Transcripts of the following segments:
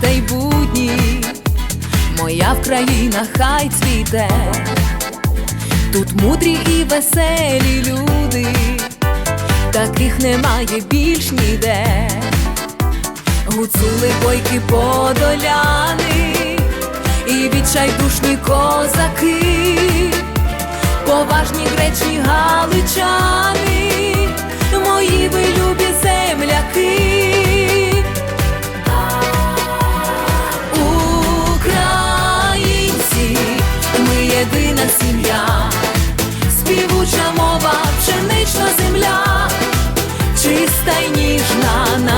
та й будні, моя Вкраїна хай цвіте, тут мудрі і веселі люди, таких немає більш ніде. Гуцули бойки подоляни. І відчайдушні козаки,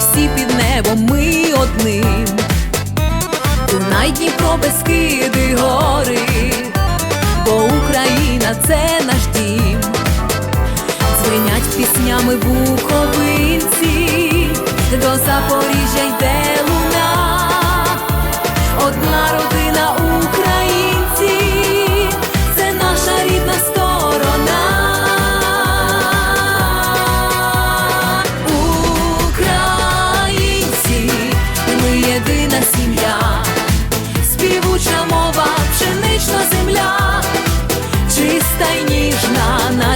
усі під небом ми одним. Дунай, Дніпро, Бескиди, гори, бо Україна це наш дім. Звинять піснями буковинці, до Запоріжжя йде луна, одна родина